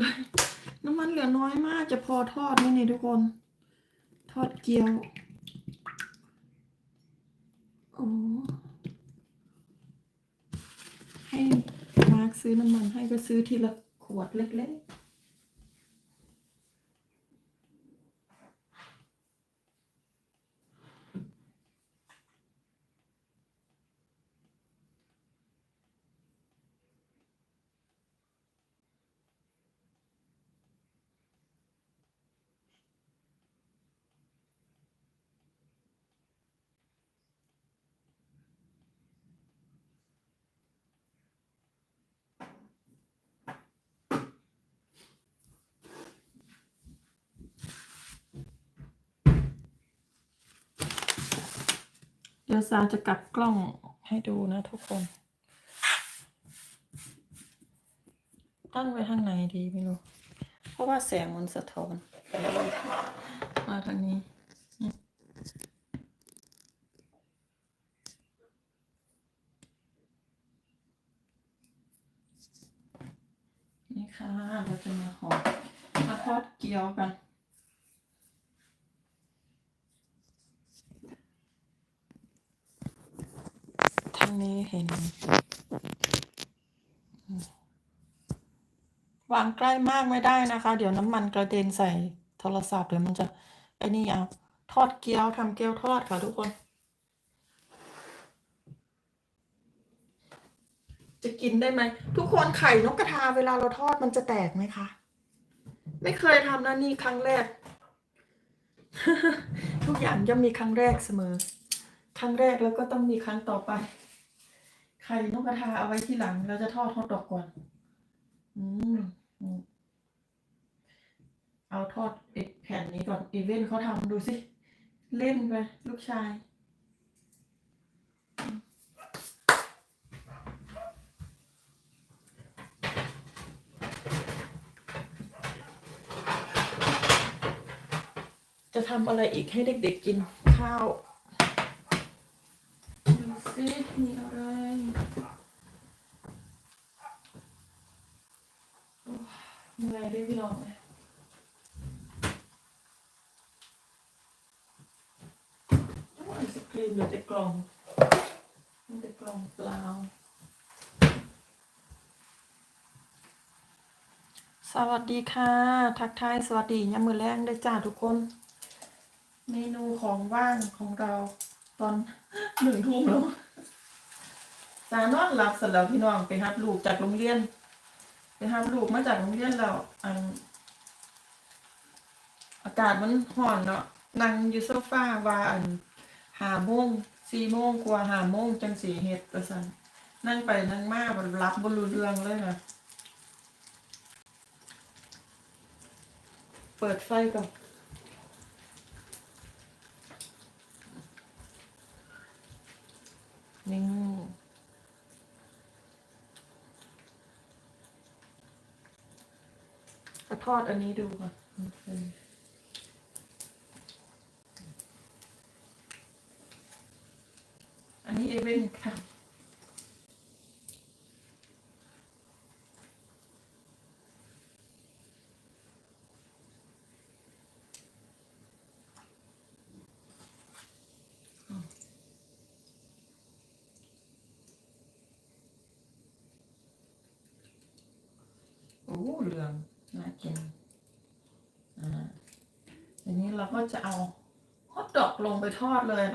เลย น้ำมันเหลือน้อยมาก จะพอทอดไหมเนี่ยทุกคน ทอดเกี๊ยว โอ้ให้มาร์คซื้อน้ำมันให้ก็ซื้อทีละขวดเล็กๆ เดี๋ยวซาจะกลับกล้องให้ดูนะทุกคน ตั้งไว้ทางไหนดีไม่รู้ เพราะว่าแสงมันสะท้อนมาทางนี้นี่ค่ะเราจะมาหอมมาทอดเกี๊ยวกัน ทางนี้เห็น วางใกล้มากไม่ได้นะคะ เดี๋ยวน้ำมันกระเด็นใส่โทรศัพท์เดี๋ยวมันจะไอ้นี่เอาทอดเกี๊ยวทำเกี๊ยวทอดค่ะทุกคน จะกินได้ไหม ทุกคนไข่นกกระทาเวลาเราทอดมันจะแตกไหมคะ ไม่เคยทำนะนี่ครั้งแรก ทุกอย่างย่อมมีครั้งแรกเสมอ ครั้งแรกแล้วก็ต้องมีครั้งต่อไป ไข่นกกระทาเอาไว้ที่หลัง เราจะทอดทอดดอกก่อน อืมเอาทอดไอ้แผ่นนี้ก่อนอีเวนเขาทำดูสิ เล่นไป ลูกชาย จะทำอะไรอีกให้เด็กๆกินข้าว ดูสิมีอะไรโอ้ย เหนื่อยด้วยพี่น้องเลยโอ้ยไอศครีมเหลือแต่กล่องเหลือแต่กล่องเปล่าสวัสดีค่ะ ทักทายสวัสดียามมือแรงได้จ้าทุกคน เมนูของว่างของเราตอนหนึ่งทุ่มแล้วสานอนหลับเสร็จแล้วพี่น้องไปรับลูกจากโรงเรียน ไปหามลูกมาจากโรงเรียนแล้วอัน อากาศมันห่อนเนาะนั่งอยู่โซฟาว่าอันหาโมงสี่โมงกว่าหาโมงจังสีเฮ็ดประสันนั่งไปนั่งมาบนรับบนรูเรื่องเลยนะเปิดไฟก่อน จะทอดอันนี้ดูก่อนอันนี้เอเวนค่ะโอ้เหลือง น่ากินอ่าทีนี้เราก็จะเอาฮอทดอกลงไปทอดเลยนะ